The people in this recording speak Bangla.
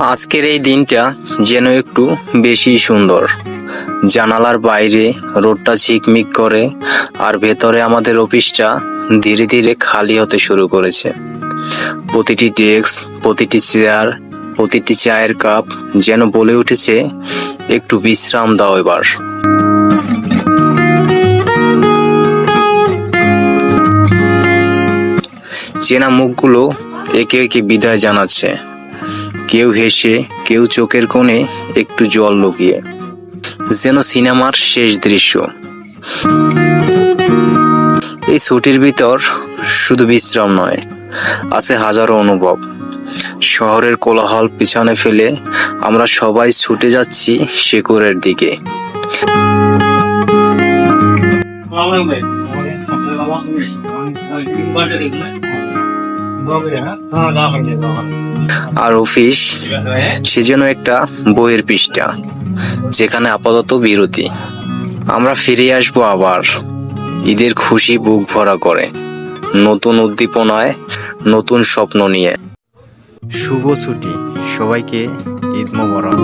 আজকের এই দিনটা যেন একটু বেশি সুন্দর। জানালার বাইরে রোডটা ঝিকমিক করে আর ভেতরে আমাদের অফিসটা ধীরে ধীরে খালি হতে শুরু করেছে। প্রতিটি ডেস্ক, প্রতিটি চেয়ার, প্রতিটি চায়ের কাপ যেন বলে উঠেছে, একটু বিশ্রাম দাও এবার। চেনা মুখগুলো একে একে বিদায় জানাচ্ছে। কেউ হেসে, কেউ চোখের কোণে একটু জল লুকিয়ে। যেন সিনেমার শেষ দৃশ্য। এই ছুটির ভিতর শুধু বিশ্রাম নয়, আছে হাজারো অনুভব। শহরের কোলাহল পিছনে ফেলে আমরা সবাই ছুটে যাচ্ছি শেকরের দিকে। আর অফিস সে যেন একটা বইয়ের পৃষ্ঠা, যেখানে আপাতত বিরতি। আমরা ফিরে আসব আবার। ঈদের খুশি বুক ভরা করে, নতুন উদ্দীপনায়, নতুন স্বপ্ন নিয়ে। শুভ ছুটি, সবাইকে ঈদ মোবারক।